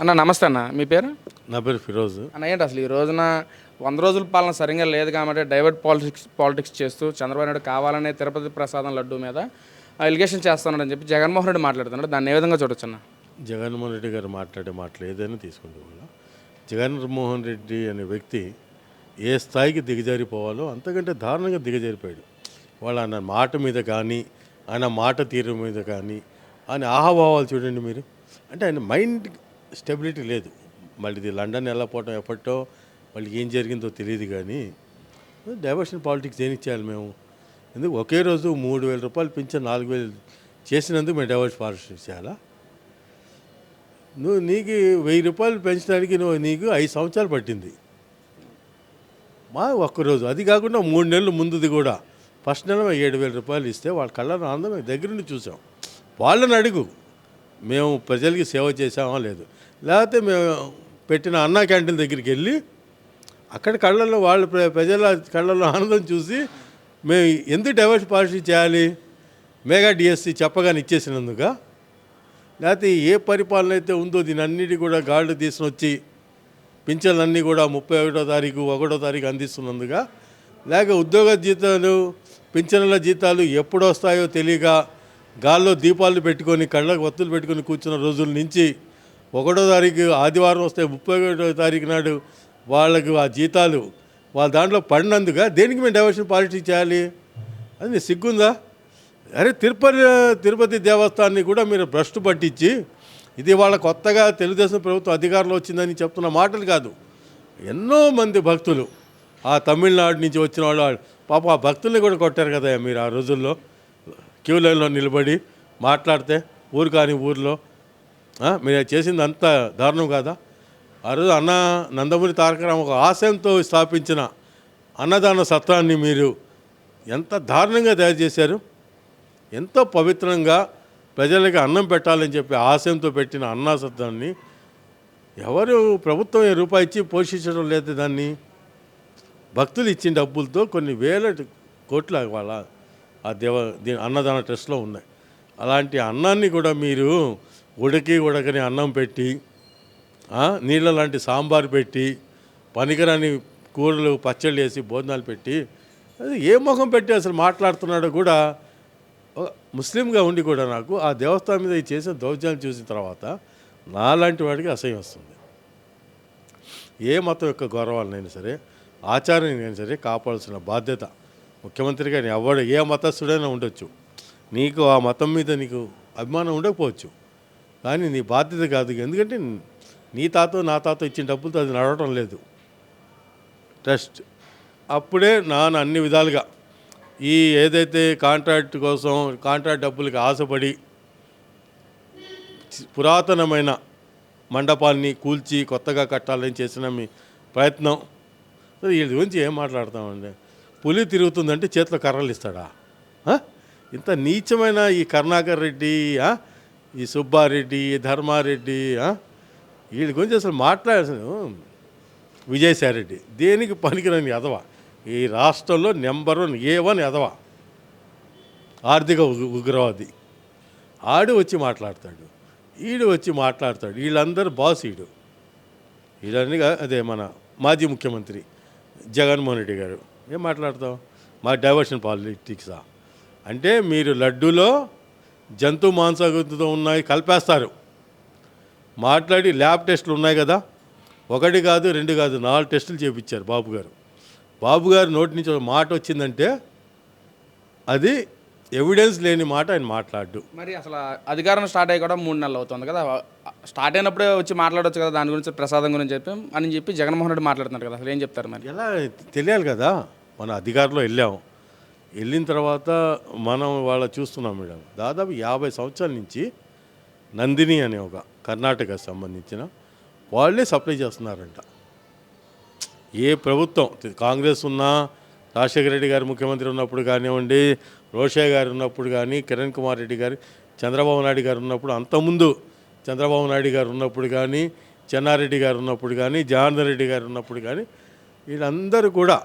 అన్న నమస్తే అన్న. మీ పేరు? నా పేరు ఫిరోజ్. అన్న ఏంటి అసలు ఈ రోజున వంద రోజుల పాలన సరిగ్గా లేదు కాబట్టి డైవర్ట్ పాలిటిక్స్ పాలిటిక్స్ చేస్తూ చంద్రబాబు నాయుడు కావాలనే తిరుపతి ప్రసాదం లడ్డు మీద ఎలిగేషన్ చేస్తున్నాడని చెప్పి జగన్మోహన్ రెడ్డి మాట్లాడుతున్నాడు. దాన్ని ఏ విధంగా చూడొచ్చు అన్న? జగన్మోహన్ రెడ్డి గారు మాట్లాడే మాటలు ఏదైనా తీసుకుంటే కూడా జగన్మోహన్ రెడ్డి అనే వ్యక్తి ఏ స్థాయికి దిగజారిపోవాలో అంతకంటే దారుణంగా దిగజారిపోయాడు. వాళ్ళ ఆయన మాట మీద కానీ ఆయన మాట తీరు మీద కానీ ఆయన ఆహాభావాలు చూడండి మీరు. అంటే ఆయన మైండ్ స్టెబిలిటీ లేదు. మళ్ళీ ఇది లండన్ వెళ్ళకపోవటం ఎప్పటో మళ్ళీ ఏం జరిగిందో తెలియదు కానీ డైవర్షన్ పాలిటిక్స్ ఏం ఇచ్చేయాలి మేము? ఎందుకు ఒకే రోజు మూడు వేల రూపాయలు పెంచి నాలుగు వేలు చేసినందుకు మేము డైవర్షన్ పాలిటిక్స్ చేయాలా? నువ్వు నీకు వెయ్యి రూపాయలు పెంచడానికి నువ్వు నీకు ఐదు సంవత్సరాలు పట్టింది. మా ఒక్కరోజు అది కాకుండా మూడు నెలలు ముందుది కూడా. ఫస్ట్ నెల ఏడు వేల రూపాయలు ఇస్తే వాళ్ళ కళ్ళను ఆనందం దగ్గర నుండి చూసాం. వాళ్ళని అడుగు. మేము ప్రజలకి సేవ చేసామా లేదు. లేకపోతే మేము పెట్టిన అన్నా క్యాంటీన్ దగ్గరికి వెళ్ళి అక్కడ కళ్ళల్లో వాళ్ళ ప్ర- ప్రజల కళ్ళల్లో ఆనందం చూసి మేము ఎందుకు డైవర్స్ పాలసీ చేయాలి? మెగా డిఎస్సి చెప్పగానే ఇచ్చేసినందుక. లేకపోతే ఏ పరిపాలన అయితే ఉందో దీని అన్నిటి కూడా గాళ్ళు తీసుకుని వచ్చి పింఛన్లన్నీ కూడా ముప్పై ఒకటో తారీఖు ఒకటో తారీఖు అందిస్తున్నందుగా లేక ఉద్యోగ జీతాలు పింఛన్ల జీతాలు ఎప్పుడు వస్తాయో తెలియక గాల్లో దీపాలు పెట్టుకొని కళ్ళకు వత్తులు పెట్టుకొని కూర్చున్న రోజుల నుంచి ఒకటో తారీఖు ఆదివారం వస్తే ముప్పై ఒకటో తారీఖు నాడు వాళ్ళకు ఆ జీతాలు వాళ్ళ దాంట్లో పడినందుక దేనికి మేము డైవర్షన్ పాలిటిక్స్ చేయాలి? అది నీకు సిగ్గుందా? అరే తిరుపతి తిరుపతి దేవస్థానాన్ని కూడా మీరు భ్రష్టు పట్టించి ఇది వాళ్ళ కొత్తగా తెలుగుదేశం ప్రభుత్వం అధికారంలో వచ్చిందని చెప్తున్న మాటలు కాదు. ఎన్నో మంది భక్తులు ఆ తమిళనాడు నుంచి వచ్చిన వాళ్ళు పాప ఆ భక్తుల్ని కూడా కొట్టారు కదా మీరు ఆ రోజుల్లో. క్యూ లైన్లో నిలబడి మాట్లాడితే ఊరు కాని ఊర్లో మీరు చేసింది అంత దారుణం కాదా? ఆ రోజు అన్న నందమూరి తారక రామ ఒక ఆశయంతో స్థాపించిన అన్నదాన సత్రాన్ని మీరు ఎంత దారుణంగా తయారు చేశారు? ఎంతో పవిత్రంగా ప్రజలకి అన్నం పెట్టాలని చెప్పి ఆశయంతో పెట్టిన అన్నా సత్రాన్ని ఎవరు ప్రభుత్వం ఏ రూపాయి ఇచ్చి పోషించడం లేదు దాన్ని. భక్తులు ఇచ్చిన డబ్బులతో కొన్ని వేల కోట్ల వాళ్ళ ఆ దేవ దీని అన్నదాన ట్రస్ట్లో ఉన్నాయి. అలాంటి అన్నాన్ని కూడా మీరు ఉడకి ఉడకని అన్నం పెట్టి నీళ్ళ లాంటి సాంబార్ పెట్టి పనికిరాని కూరలు పచ్చళ్ళు వేసి భోజనాలు పెట్టి అది ఏ ముఖం పెట్టి అసలు మాట్లాడుతున్నాడో కూడా ముస్లింగా ఉండి కూడా నాకు ఆ దేవస్థానం మీద ఈ చేసిన దౌర్జన్యం చూసిన తర్వాత నాలాంటి వాడికి అసహ్యం వస్తుంది. ఏ మతం యొక్క గౌరవాలనైనా సరే ఆచారాన్ని సరే కాపాడాల్సిన బాధ్యత ముఖ్యమంత్రిగా ఎవడు ఏ మతస్థుడైనా ఉండొచ్చు. నీకు ఆ మతం మీద నీకు అభిమానం ఉండకపోవచ్చు. కానీ నీ బాధ్యత కాదు. ఎందుకంటే నీ తాత నా తాత ఇచ్చిన డబ్బులతో అది నడవటం లేదు. ట్రస్ట్ అప్పుడే నాన్న అన్ని విధాలుగా ఈ ఏదైతే కాంట్రాక్ట్ కోసం కాంట్రాక్ట్ డబ్బులకి ఆశపడి పురాతనమైన మండపాన్ని కూల్చి కొత్తగా కట్టాలని చేసిన మీ ప్రయత్నం. సరే వీళ్ళ గురించి ఏం మాట్లాడతామండి? పులి తిరుగుతుందంటే చేతిలో కర్రలు ఇస్తాడా? ఇంత నీచమైన ఈ కరుణాకర్ రెడ్డి ఈ సుబ్బారెడ్డి ధర్మారెడ్డి ఆ? వీళ్ళ గురించి అసలు మాట్లాడాల్సిన విజయసాయిరెడ్డి దేనికి పనికిరాని ఎదవ ఈ రాష్ట్రంలో నెంబర్ వన్ ఏ వన్ ఎదవ ఆర్థిక ఉగ్రవాది. ఆడు వచ్చి మాట్లాడతాడు. ఈడు వచ్చి మాట్లాడతాడు. వీళ్ళందరూ బాస్ ఈడు. వీళ్ళన్నీ అదే మన మాజీ ముఖ్యమంత్రి జగన్మోహన్ రెడ్డి గారు. ఏం మాట్లాడతాం మా డైవర్షన్ పాలిటిక్సా? అంటే మీరు లడ్డూలో జంతు మాంసతో ఉన్నాయి కలిపేస్తారు. మాట్లాడి ల్యాబ్ టెస్టులు ఉన్నాయి కదా. ఒకటి కాదు రెండు కాదు నాలుగు టెస్టులు చేయించారు బాబు గారు. బాబు గారు నోటి నుంచి ఒక మాట వచ్చిందంటే అది ఎవిడెన్స్ లేని మాట ఆయన మాట్లాడు మరి అసలు అధికారం స్టార్ట్ అయ్యి కూడా మూడు నెలలు అవుతుంది కదా. స్టార్ట్ అయినప్పుడే వచ్చి మాట్లాడొచ్చు కదా దాని గురించి ప్రసాదం గురించి చెప్పి అని చెప్పి జగన్మోహన్ రెడ్డి మాట్లాడుతున్నారు కదా అసలు ఏం చెప్తారు మరి? ఎలా తెలియాలి కదా. మన అధికారంలో వెళ్ళాం. వెళ్ళిన తర్వాత మనం వాళ్ళ చూస్తున్నాం మేడం. దాదాపు యాభై సంవత్సరాల నుంచి నందిని అనే ఒక కర్ణాటక సంబంధించిన వాళ్ళే సప్లై చేస్తున్నారంట. ఏ ప్రభుత్వం? కాంగ్రెస్ ఉన్నా రాజశేఖర రెడ్డి గారు ముఖ్యమంత్రి ఉన్నప్పుడు కానివ్వండి రోషయ్య గారు ఉన్నప్పుడు కానీ కిరణ్ కుమార్ రెడ్డి గారు చంద్రబాబు నాయుడు గారు ఉన్నప్పుడు అంతకుముందు చంద్రబాబు నాయుడు గారు ఉన్నప్పుడు కానీ చెన్నారెడ్డి గారు ఉన్నప్పుడు కానీ జనార్దన్ రెడ్డి గారు ఉన్నప్పుడు కానీ వీళ్ళందరూ కూడా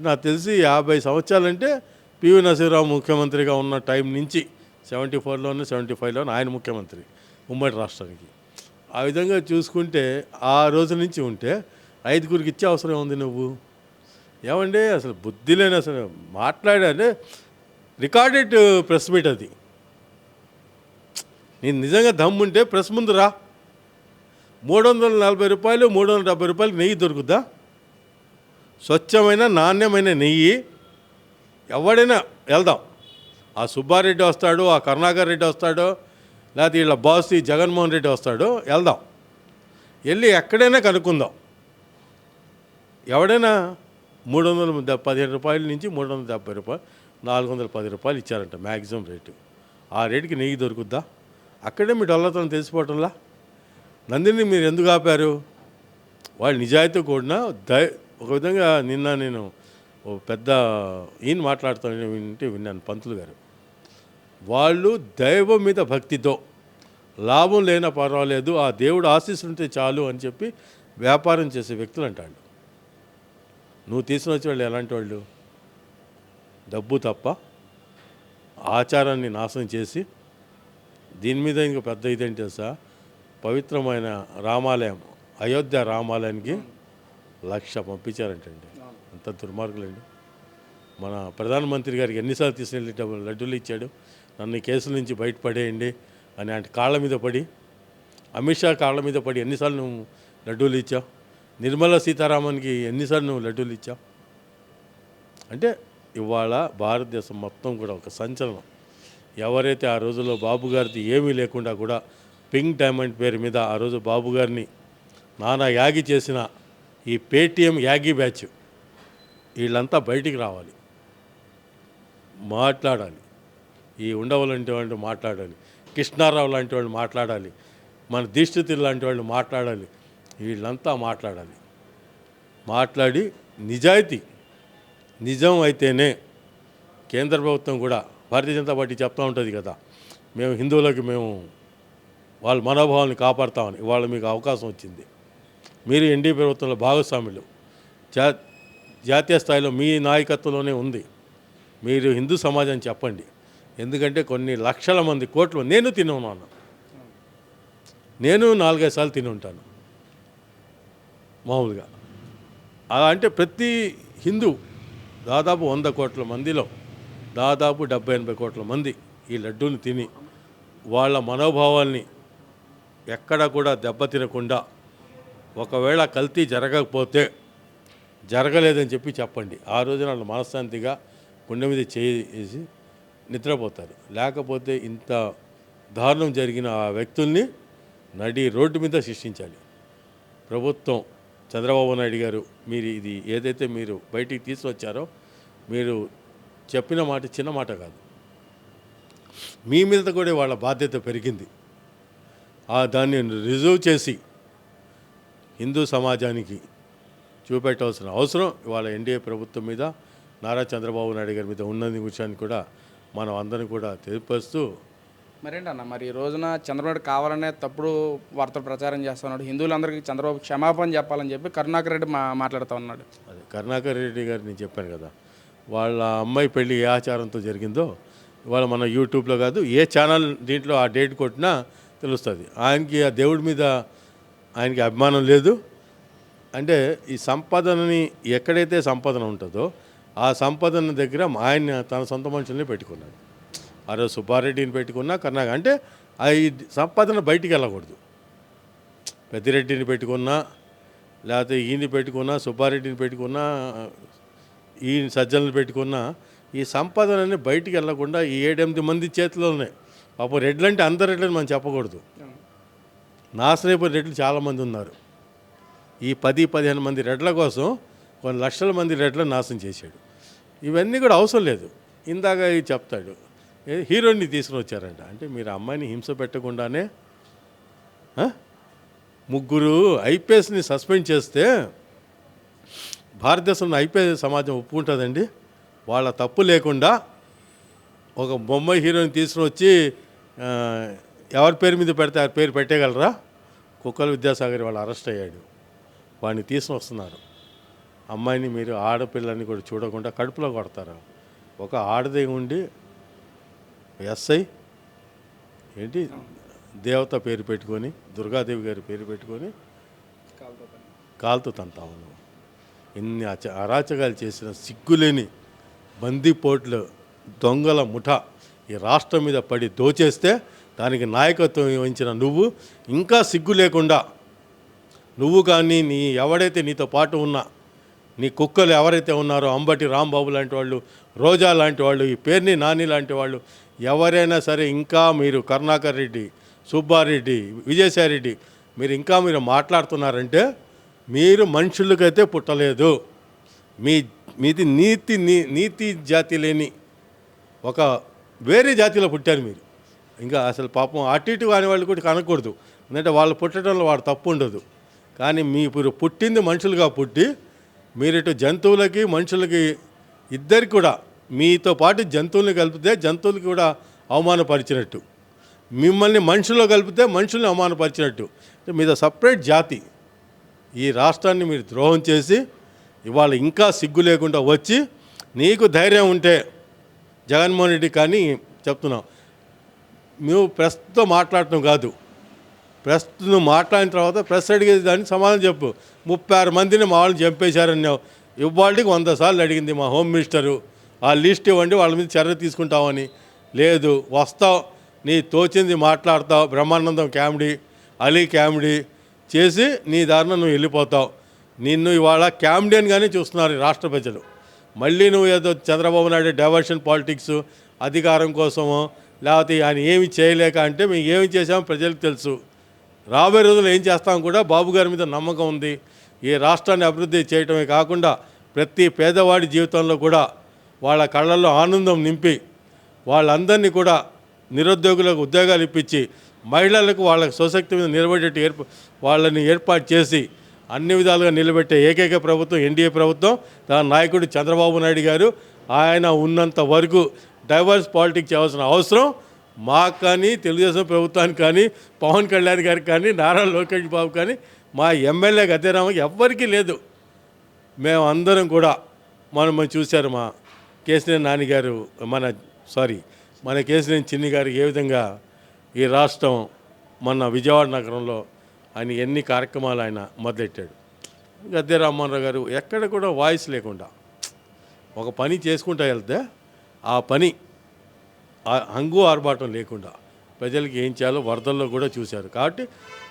నాకు తెలిసి యాభై సంవత్సరాలంటే పివి నరసింహరావు ముఖ్యమంత్రిగా ఉన్న టైం నుంచి సెవెంటీ ఫోర్లోనే సెవెంటీ ఫైవ్లోనే ఆయన ముఖ్యమంత్రి ఉమ్మడి రాష్ట్రానికి. ఆ విధంగా చూసుకుంటే ఆ రోజు నుంచి ఉంటే ఐదుగురికి ఇచ్చే అవసరం ఉంది నువ్వు? ఏమండి? అసలు బుద్ధి లేని అసలు మాట్లాడే రికార్డెడ్ ప్రెస్ మీట్ అది. నేను నిజంగా దమ్ముంటే ప్రెస్ ముందు రా మూడు వందల నలభై రూపాయలు మూడు వందల డెబ్బై రూపాయలు నెయ్యి దొరుకుద్దా? స్వచ్ఛమైన నాణ్యమైన నెయ్యి ఎవడైనా వెళ్దాం. ఆ సుబ్బారెడ్డి వస్తాడు ఆ కరుణాకర్ రెడ్డి వస్తాడో లేకపోతే వీళ్ళ బాస్ ఈ జగన్మోహన్ రెడ్డి వస్తాడో వెళ్దాం. వెళ్ళి ఎక్కడైనా కనుక్కుందాం. ఎవడైనా మూడు వందల పదిహేను రూపాయల నుంచి మూడు వందల డెబ్బై రూపాయలు నాలుగు వందల పది రూపాయలు ఇచ్చారంట మ్యాక్సిమం రేటు. ఆ రేటుకి నెయ్యి దొరుకుద్దా? అక్కడే మీ డొల్లతనం తెలిసిపోవటంలా? నందిని మీరు ఎందుకు ఆపారు? వాళ్ళు నిజాయితీ కూడిన దయ ఒక విధంగా నిన్న నేను ఓ పెద్ద ఈయన మాట్లాడుతాను వింటే విన్నాను పంతులు గారు. వాళ్ళు దైవం మీద భక్తితో లాభం లేనా పర్వాలేదు ఆ దేవుడు ఆశీస్సుంటే చాలు అని చెప్పి వ్యాపారం చేసే వ్యక్తులు అంటాడు. నువ్వు తీసుకుని వచ్చే వాళ్ళు ఎలాంటి వాళ్ళు? డబ్బు తప్ప ఆచారాన్ని నాశనం చేసి దీని మీద ఇంకా పెద్ద ఇదేంటి తెలుసా? పవిత్రమైన రామాలయం అయోధ్య రామాలయానికి లక్ష పంపించారంటండి. అంత దుర్మార్గులండి. మన ప్రధానమంత్రి గారికి ఎన్నిసార్లు తీసుకెళ్ళి డబ్బులు లడ్డూలు ఇచ్చాడు. నన్ను కేసుల నుంచి బయటపడేయండి అని అంటే కాళ్ళ మీద పడి అమిత్ షా కాళ్ళ మీద పడి ఎన్నిసార్లు నువ్వు లడ్డూలు ఇచ్చావు? నిర్మలా సీతారామన్కి ఎన్నిసార్లు నువ్వు లడ్డూలు ఇచ్చావు? అంటే ఇవాళ భారతదేశం మొత్తం కూడా ఒక సంచలనం. ఎవరైతే ఆ రోజుల్లో బాబు గారిది ఏమీ లేకుండా కూడా పింక్ డైమండ్ పేరు మీద ఆ రోజు బాబు గారిని నానా యాగి చేసిన ఈ పేటిఎం యాగి బ్యాచ్ వీళ్ళంతా బయటికి రావాలి. మాట్లాడాలి. ఈ ఉండవ లాంటి వాళ్ళు మాట్లాడాలి. కృష్ణారావు లాంటి వాళ్ళు మాట్లాడాలి. మన దిష్టితులు లాంటి వాళ్ళు మాట్లాడాలి. వీళ్ళంతా మాట్లాడాలి. మాట్లాడి నిజాయితీ నిజం అయితేనే కేంద్ర ప్రభుత్వం కూడా భారతీయ జనతా పార్టీ చెప్తూ ఉంటుంది కదా మేము హిందువులకి మేము వాళ్ళ మనోభావాన్ని కాపాడుతామని ఇవాళ మీకు అవకాశం వచ్చింది. మీరు ఎన్డీ ప్రభుత్వంలో భాగస్వాములు. జా జాతీయ స్థాయిలో మీ నాయకత్వంలోనే ఉంది. మీరు హిందూ సమాజం చెప్పండి. ఎందుకంటే కొన్ని లక్షల మంది కోట్లు నేను తిని ఉన్నాను నేను నాలుగైదు సార్లు తిని ఉంటాను. మామూలుగా. అలా అంటే ప్రతి హిందూ దాదాపు వంద కోట్ల మందిలో దాదాపు డెబ్బై ఎనభై కోట్ల మంది ఈ లడ్డూని తిని వాళ్ళ మనోభావాల్ని ఎక్కడ కూడా దెబ్బతినకుండా ఒకవేళ కల్తీ జరగకపోతే జరగలేదని చెప్పి చెప్పండి. ఆ రోజున వాళ్ళు మనశ్శాంతిగా గుండె మీద చేసి నిద్రపోతారు. లేకపోతే ఇంత దారుణం జరిగిన ఆ వ్యక్తుల్ని నడి రోడ్డు మీద శిక్షించాలి. ప్రభుత్వం చంద్రబాబు నాయుడు గారు మీరు ఇది ఏదైతే మీరు బయటికి తీసుకొచ్చారో మీరు చెప్పిన మాట చిన్న మాట కాదు. మీ మీద కూడా వాళ్ళ బాధ్యత పెరిగింది. ఆ దాన్ని రిజర్వ్ చేసి హిందూ సమాజానికి చూపెట్టవలసిన అవసరం ఇవాళ ఎన్డీఏ ప్రభుత్వం మీద నారా చంద్రబాబు నాయుడు గారి మీద ఉన్నది విషయాన్ని కూడా మనం అందరం కూడా తెలియపరుస్తూ మరేంటన్న మరి ఈ రోజున చంద్రబాబు కావాలనే తప్పుడు వార్తలు ప్రచారం చేస్తున్నాడు. హిందువులందరికీ చంద్రబాబు క్షమాపణ చెప్పాలని చెప్పి కరుణాకర్ రెడ్డి మా మాట్లాడుతూ ఉన్నాడు. అదే కరుణాకర్ రెడ్డి గారు నేను చెప్పాను కదా వాళ్ళ అమ్మాయి పెళ్ళి ఏ ఆచారంతో జరిగిందో ఇవాళ మన యూట్యూబ్లో కాదు ఏ ఛానల్ దీంట్లో ఆ డేట్ కొట్టినా తెలుస్తుంది. ఆయనకి ఆ దేవుడి మీద ఆయనకి అభిమానం లేదు. అంటే ఈ సంపాదనని ఎక్కడైతే సంపాదన ఉంటుందో ఆ సంపాదన దగ్గర ఆయన తన సొంత మనుషుల్ని పెట్టుకున్నాడు. ఆ రోజు సుబ్బారెడ్డిని పెట్టుకున్నా కర్ణాక అంటే ఆ ఈ సంపాదన బయటికి వెళ్ళకూడదు. పెద్దిరెడ్డిని పెట్టుకున్నా లేకపోతే ఈయన్ని పెట్టుకున్నా సుబ్బారెడ్డిని పెట్టుకున్నా ఈ సజ్జలను పెట్టుకున్నా ఈ సంపాదనని బయటికి వెళ్ళకుండా ఈ ఏడెనిమిది మంది చేతిలోనే. పాపం రెడ్లంటే అందరు రెడ్లని మనం చెప్పకూడదు. నాశనైపోయిన రెడ్లు చాలామంది ఉన్నారు. ఈ పది పదిహేను మంది రెడ్ల కోసం కొన్ని లక్షల మంది రెడ్లను నాశనం చేశాడు. ఇవన్నీ కూడా అవసరం లేదు. ఇందాక ఇది చెప్తాడు. హీరోయిన్ని తీసుకుని వచ్చారంట. అంటే మీరు అమ్మాయిని హింస పెట్టకుండానే ముగ్గురు ఐపీఎస్ని సస్పెండ్ చేస్తే భారతదేశంలో ఐపీఎస్ సమాజం ఒప్పుకుంటుందండి. వాళ్ళ తప్పు లేకుండా ఒక బొమ్మాయి హీరోయిన్ తీసుకుని వచ్చి ఎవరి పేరు మీద పెడితే ఆ పేరు పెట్టేయగలరా? కుక్కల విద్యాసాగర్ వాళ్ళు అరెస్ట్ అయ్యాడు. వాడిని తీసుకుని వస్తున్నారు. అమ్మాయిని మీరు ఆడపిల్లని కూడా చూడకుండా కడుపులో కొడతారు. ఒక ఆడదై ఉండి ఎస్ఐ ఏంటి? దేవత పేరు పెట్టుకొని దుర్గాదేవి గారి పేరు పెట్టుకొని కాలుతో తంతాము నువ్వు. ఎన్ని అచ అరాచకాలు చేసిన సిగ్గులేని బందీపోట్లు దొంగల ముఠ ఈ రాష్ట్రం మీద పడి దోచేస్తే దానికి నాయకత్వం వహించిన నువ్వు ఇంకా సిగ్గు లేకుండా నువ్వు కానీ నీ ఎవడైతే నీతో పాటు ఉన్నా నీ కుక్కలు ఎవరైతే ఉన్నారో అంబటి రాంబాబు లాంటి వాళ్ళు రోజా లాంటి వాళ్ళు ఈ పేర్ని నాని లాంటి వాళ్ళు ఎవరైనా సరే ఇంకా మీరు కరుణాకర్ రెడ్డి సుబ్బారెడ్డి విజయసాయిరెడ్డి మీరు ఇంకా మీరు మాట్లాడుతున్నారంటే మీరు మనుషులకైతే పుట్టలేదు. మీ మీది నీతి నీ- నీతి జాతి లేని ఒక వేరే జాతిలో పుట్టారు మీరు. ఇంకా అసలు పాపం అటు ఇటు కాని వాళ్ళు కూడా కనకూడదు. ఎందుకంటే వాళ్ళు పుట్టడంలో వాడు తప్పు ఉండదు కానీ మీ ఇప్పుడు పుట్టింది మనుషులుగా పుట్టి మీరు ఇటు జంతువులకి మనుషులకి ఇద్దరికి కూడా మీతో పాటు జంతువుల్ని కలిపితే జంతువులకి కూడా అవమానపరిచినట్టు. మిమ్మల్ని మనుషుల్లో కలిపితే మనుషుల్ని అవమానపరిచినట్టు. మీద సపరేట్ జాతి ఈ రాష్ట్రాన్ని మీరు ద్రోహం చేసి ఇవాళ ఇంకా సిగ్గు లేకుండా వచ్చి నీకు ధైర్యం ఉంటే జగన్మోహన్ రెడ్డి కానీ చెప్తున్నాం. మేము ప్రెస్తో మాట్లాడటం కాదు. ప్రెస్ నువ్వు మాట్లాడిన తర్వాత ప్రెస్ అడిగేది దానికి సమాధానం చెప్పు. ముప్పై ఆరు మందిని మా వాళ్ళని చంపేశారని ఇవాళకి వంద సార్లు అడిగింది మా హోమ్ మినిస్టరు. ఆ లిస్ట్ ఇవ్వండి వాళ్ళ మీద చర్య తీసుకుంటామని. లేదు వస్తావు. నీ తోచింది మాట్లాడతావు. బ్రహ్మానందం కామెడీ అలీ కామెడీ చేసి నీ దారిన నువ్వు వెళ్ళిపోతావు. నిన్ను ఇవాళ కామెడియన్గానే చూస్తున్నారు రాష్ట్ర ప్రజలు. మళ్ళీ నువ్వు ఏదో చంద్రబాబు నాయుడు డైవర్షన్ పాలిటిక్స్ అధికారం కోసమో లేకపోతే ఆయన ఏమి చేయలేక అంటే మేము ఏమి చేసామో ప్రజలకు తెలుసు. రాబోయే రోజుల్లో ఏం చేస్తాం కూడా బాబు గారి మీద నమ్మకం ఉంది. ఈ రాష్ట్రాన్ని అభివృద్ధి చేయటమే కాకుండా ప్రతి పేదవాడి జీవితంలో కూడా వాళ్ళ కళ్ళల్లో ఆనందం నింపి వాళ్ళందరినీ కూడా నిరుద్యోగులకు ఉద్యోగాలు ఇప్పించి మహిళలకు వాళ్ళ స్వశక్తి మీద నిలబడేట్టు ఏర్ప వాళ్ళని ఏర్పాటు చేసి అన్ని విధాలుగా నిలబెట్టే ఏకైక ప్రభుత్వం ఎన్డీఏ ప్రభుత్వం. దాని నాయకుడు చంద్రబాబు నాయుడు గారు. ఆయన ఉన్నంత వరకు డైవర్స్ పాలిటిక్స్ చేయాల్సిన అవసరం మాకు కానీ తెలుగుదేశం ప్రభుత్వానికి కానీ పవన్ కళ్యాణ్ గారికి కానీ నారా లోకేష్ బాబు కానీ మా ఎమ్మెల్యే గతేరామకి ఎవ్వరికీ లేదు. మేము అందరం కూడా మనం మనం చూశారు మా కేసినేని నాన్నగారు మన సారీ మన కేసినేని చిన్ని గారు ఏ విధంగా ఈ రాష్ట్రం మన విజయవాడ నగరంలో ఆయన ఎన్ని కార్యక్రమాలు ఆయన మొదలెట్టాడు. గద్దె రామ్మోహన్ గారు ఎక్కడ కూడా వాయిస్ లేకుండా ఒక పని చేసుకుంటా వెళ్తే ఆ పని హంగు ఆర్భాటం లేకుండా ప్రజలకి ఏం చేయాలో వరదల్లో కూడా చూశారు. కాబట్టి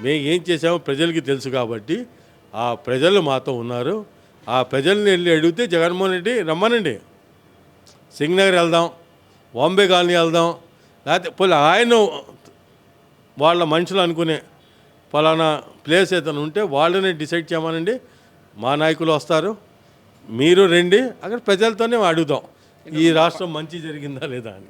మేము ఏం చేసామో ప్రజలకి తెలుసు కాబట్టి ఆ ప్రజలు మాతో ఉన్నారు. ఆ ప్రజల్ని వెళ్ళి అడిగితే జగన్మోహన్ రెడ్డి రమ్మనండి. సింగ్నగర్ వెళ్దాం బాంబే కాలనీ వెళ్దాం. లేకపోతే పోలే ఆయన వాళ్ళ మనుషులు అనుకునే ఫలానా ప్లేస్ ఏదైనా ఉంటే వాళ్ళని డిసైడ్ చేయమనండి. మా నాయకులు వస్తారు. మీరు రండి. అక్కడ ప్రజలతోనే అడుగుదాం. ఈ రాష్ట్రం మంచి జరిగిందా లేదా అని.